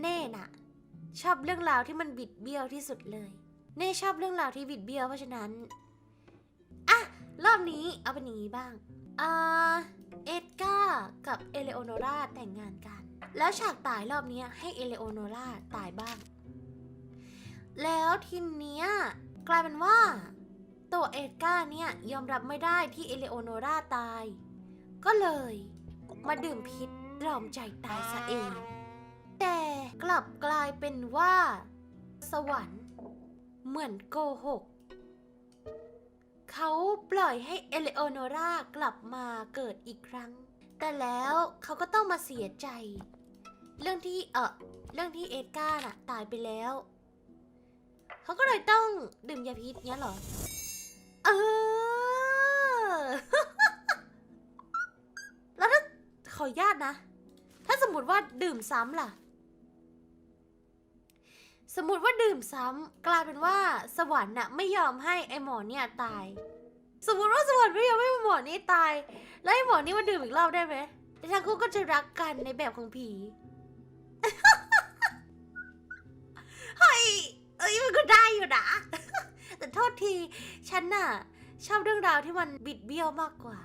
เน่น่ะ ชอบเรื่องราวที่มันบิดเบี้ยวที่สุดเลย เน่ชอบเรื่องราวที่บิดเบี้ยวเพราะฉะนั้นอะรอบนี้เอาเป็นอย่างนี้บ้างอ่าเอ็ดการ์กับเอเลโอโนราแต่งงานกัน แล้วฉากตายรอบนี้ให้เอเลโอโนราตายบ้าง แล้วทีเนี้ยกลายเป็นว่า ตัวเอ็ดการ์เนี่ยยอมรับไม่ได้ที่เอเลโอโนราตาย ก็เลย มาดื่มพิษตรอมใจตายซะเอง แต่กลับกลายเป็นว่า สวรรค์เหมือนโกหก เขาปล่อยให้เอเลโอโนรากลับมาเกิดอีกครั้ง แต่แล้วเขาก็ต้องมาเสียใจ เรื่องที่เออเรื่องที่เอ็ดการ์น่ะตายไปแล้ว เขาก็เลยต้องดื่มยาพิษเนี้ยเหรอ เออ แล้วถ้าขออนุญาตนะ ถ้าสมมติว่าดื่มซ้ำล่ะ สมมติว่าดื่มซ้ำกลายเป็นว่าสวรรค์น่ะไม่ยอมให้ไอหมอเนี่ยตาย สมมติว่าสวรรค์ไม่ยอมให้หมอนี่ตาย แล้วไอหมอนี่มาดื่มอีกรอบได้ไหมแล้วทั้งคู่ก็จะรักกันในแบบของผีเฮ้ยเอ้ยมันก็ได้อยู่นะแต่โทษทีฉันน่ะชอบเรื่องราวที่มันบิดเบี้ยวมากกว่า